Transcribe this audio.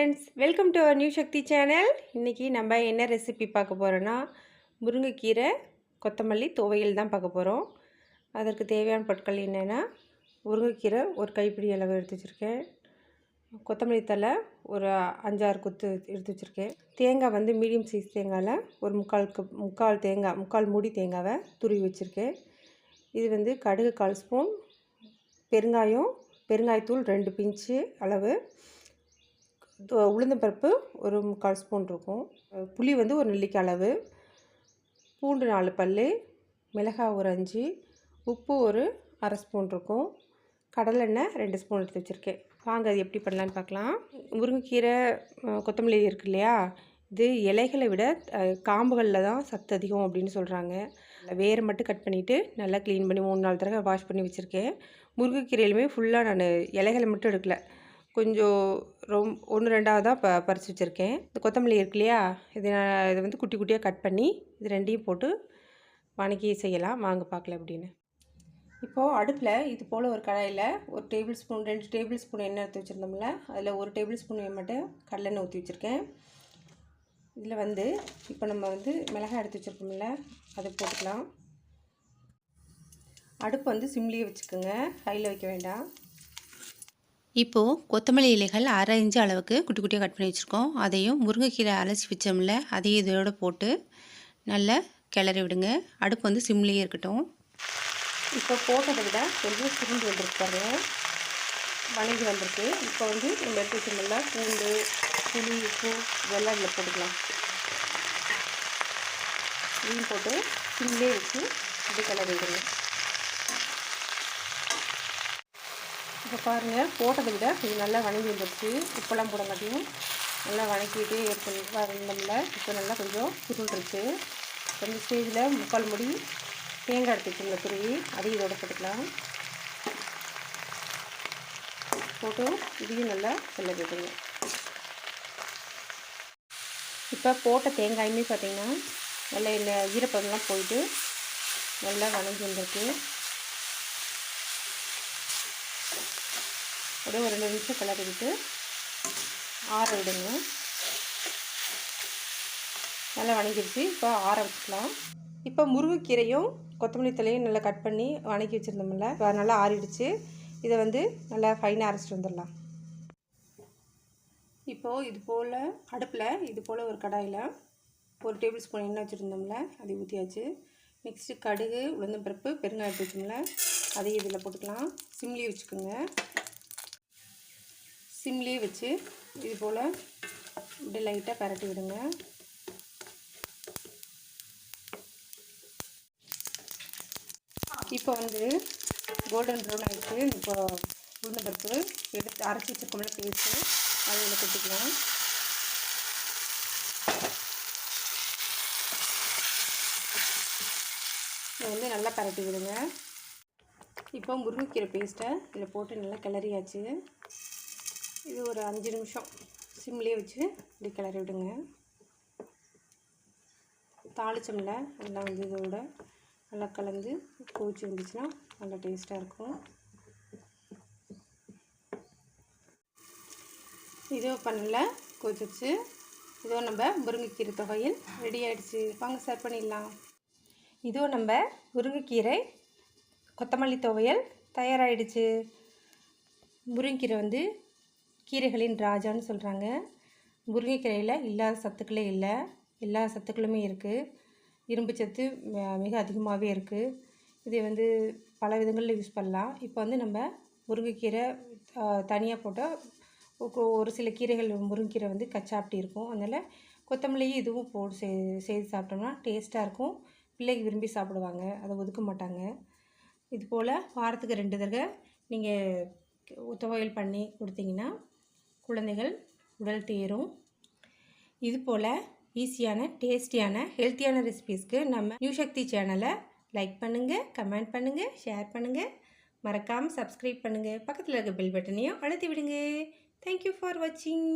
Friends welcome to our new Sakthi channel இன்றைக்கி நம்ம என்ன ரெசிபி பார்க்க போகிறோன்னா முருங்கைக்கீரை கொத்தமல்லி துவையல் தான் பார்க்க போகிறோம் அதற்கு தேவையான பொருட்கள் என்னென்னா முருங்கைக்கீரை ஒரு கைப்பிடி அளவு எடுத்து வச்சுருக்கேன். கொத்தமல்லி தலை ஒரு அஞ்சாறு குத்து எடுத்து வச்சுருக்கேன். தேங்காய் வந்து மீடியம் சைஸ் தேங்காயில் ஒரு முக்கால் முக்கால் தேங்காய் முக்கால் மூடி தேங்காவை துருவி வச்சுருக்கேன். இது வந்து கடுகு கால் ஸ்பூன் பெருங்காயம் பெருங்காயத்தூள் ரெண்டு பிஞ்சு அளவு உளுந்தம்பருப்பு ஒரு முக்கால் ஸ்பூன் இருக்கும். புளி வந்து ஒரு நெல்லிக்காய் அளவு. பூண்டு நாலு பல் மிளகாய் ஒரு அஞ்சு. உப்பு ஒரு அரை ஸ்பூன் இருக்கும். கடலெண்ணெய் ரெண்டு ஸ்பூன் எடுத்து வச்சுருக்கேன். வாங்க அது எப்படி பண்ணலான்னு பார்க்கலாம். முருங்கைக்கீரை கொத்தமல்லி இருக்கு இல்லையா? இது இலைகளை விட காம்புகளில் தான் சத்து அதிகம் அப்படின்னு சொல்கிறாங்க வேர் மட்டும் கட் பண்ணிவிட்டு நல்லா க்ளீன் பண்ணி மூணு நாலு தடவை வாஷ் பண்ணி வச்சுருக்கேன். முருங்கைக்கீரையிலுமே ஃபுல்லாக நான் இலைகளை மட்டும் எடுக்கலை. கொஞ்சம் ரொம் ஒன்று ரெண்டாவது தான் ப பறித்து வச்சுருக்கேன். இந்த கொத்தமல்லி இருக்கு இல்லையா? இது இதை வந்து குட்டி குட்டியாக கட் பண்ணி இது ரெண்டையும் போட்டு வணக்கி செய்யலாம். வாங்க பார்க்கல அப்படின்னு. இப்போது அடுப்பில் இது போல் ஒரு கடாயில் ஒரு டேபிள் ஸ்பூன் ரெண்டு டேபிள் ஸ்பூன் எண்ணெய் எடுத்து வச்சுருந்தோம்ல? அதில் ஒரு டேபிள் ஸ்பூன் மட்டும் கடலெண்ணெய் ஊற்றி வச்சுருக்கேன். இதில் வந்து இப்போ நம்ம வந்து மிளகாய் எடுத்து வச்சுருக்கோம்ல அதை போட்டுக்கலாம். அடுப்பு வந்து சிம்லேயே வச்சுக்கோங்க. ஹையில் வைக்க வேண்டாம். இப்போது கொத்தமல்லி இலைகள் அரை இன்ச்சு அளவுக்கு குட்டி குட்டியாக கட் பண்ணி வச்சுருக்கோம். அதையும் முருங்கைக்கீரை அலசி வச்சோம்ல அதையும் இதோட போட்டு நல்லா கிளறி விடுங்க. அடுப்பு வந்து சிம்லேயே இருக்கட்டும். இப்போ போட்டதை விட கொஞ்சம் சுருண்டு வந்திருக்கு வணங்கி வந்திருக்கு. இப்போ வந்து நம்ம எடுத்து வச்சோம்ல பூண்டு புளி உப்பு இதெல்லாம் இதில் போட்டுக்கலாம். இதையும் போட்டு சிம்லேயே வச்சு இப்படி கிளறி விடுங்க. இப்போ பாருங்கள் போட்டதை விட இது நல்லா வணங்கி வந்துடுச்சு உப்பெல்லாம் போட மாட்டேன் நல்லா வணக்கிட்டே ஏற்கனவே இப்போ நல்லா கொஞ்சம் சுருண்டுருச்சு. இந்த ஸ்டேஜில் முக்கால் முடி தேங்காய் எடுத்து துருவி அதையும் இதோட போட்டுக்கலாம். போட்டு இதையும் நல்லா செல்ல விடுங்க இப்போ போட்ட தேங்காயுமே பார்த்திங்கன்னா நல்லா இந்த ஈரப்பதம்லாம் போயிட்டு நல்லா வணங்கி வந்திருக்கு. அப்படியே ஒரு ரெண்டு நிமிஷம் கிளறி விட்டு ஆற விடுங்க. நல்லா வணங்கிடுச்சு இப்போ ஆற வச்சுக்கலாம். இப்போ முருங்கைக்கீரையும் கொத்தமல்லி தலையும் நல்லா கட் பண்ணி வணக்கி வச்சுருந்தோம்ல இப்போ நல்லா ஆறிடுச்சு. இதை வந்து நல்லா ஃபைனாக அரைச்சிட்டு வந்துடலாம். இப்போது இது போல் அடுப்பில் இது போல் ஒரு கடாயில் ஒரு டேபிள் ஸ்பூன் எண்ணெய் வச்சுருந்தோம்ல அதை ஊற்றியாச்சு நெக்ஸ்ட்டு கடுகு உளுந்தம்பருப்பு பெருங்காயம் வச்சோம்ல அதையும் இதில் போட்டுக்கலாம். சிம்லி வச்சுக்கோங்க. சிம்லேயே வச்சு இது போல் இப்படி லைட்டாக பரட்டி விடுங்க. இப்போ வந்து கோல்டன் ப்ரௌன் ஆகிட்டு இப்போ உளுந்த பருப்பு எடுத்து அரைச்சி வச்சுருக்கோம்ல பேஸ்ட்டு அதை இதில் கொட்டிக்கலாம். இதை வந்து நல்லா பரட்டி விடுங்க. இப்போ முருங்கைக்கீரை பேஸ்ட்டை இதில் போட்டு நல்லா கிளறியாச்சு. இது ஒரு அஞ்சு நிமிஷம். சிம்லேயே வச்சு இப்படி கிளறி விடுங்க. தாளிச்சம்ல நல்லா வந்து இதோட நல்லா கலந்து பூச்சி வந்துச்சுன்னா நல்லா டேஸ்ட்டாக இருக்கும். இதோ பண்ணல கொதிச்சு இதோ நம்ம முருங்கைக்கீரை தொகையில் ரெடி ஆகிடுச்சு வாங்க சர்வ் பண்ணிடலாம். இதோ நம்ம முருங்கைக்கீரை கொத்தமல்லி துவையல் தயாராகிடுச்சு முருங்கைக்கீரை வந்து கீரைகளின் ராஜான்னு சொல்கிறாங்க முருங்கைக்கீரையில் இல்லாத சத்துக்களே இல்லை. எல்லா சத்துக்களுமே இருக்குது இரும்பு சத்து மிக அதிகமாகவே இருக்குது இதை வந்து பல விதங்களில் யூஸ் பண்ணலாம். இப்போ வந்து நம்ம முருங்கைக்கீரை தனியாக போட்டால் ஒரு சில கீரைகள் முருங்கைக்கீரை வந்து கச்சாப்பட்டி இருக்கும். அதனால் கொத்தமல்லியும் இதுவும் போட்டு செய் செய்து சாப்பிட்டோம்னா டேஸ்ட்டாக இருக்கும். பிள்ளைக்கு விரும்பி சாப்பிடுவாங்க. அதை ஒதுக்க மாட்டாங்க. இது போல் வாரத்துக்கு ரெண்டு தடவை நீங்கள் துவையல் பண்ணி கொடுத்தீங்கன்னா குழந்தைகள் உடல் தேரும். இது போல் ஈஸியான டேஸ்டியான ஹெல்த்தியான ரெசிபீஸ்க்கு நம்ம நியூ சக்தி சேனலை லைக் பண்ணுங்கள் கமெண்ட் பண்ணுங்கள் ஷேர் பண்ணுங்கள் மறக்காமல் சப்ஸ்கிரைப் பண்ணுங்கள் பக்கத்தில் இருக்க பெல் பட்டனையும் அழுத்தி விடுங்க. தேங்க்யூ ஃபார் வாட்சிங்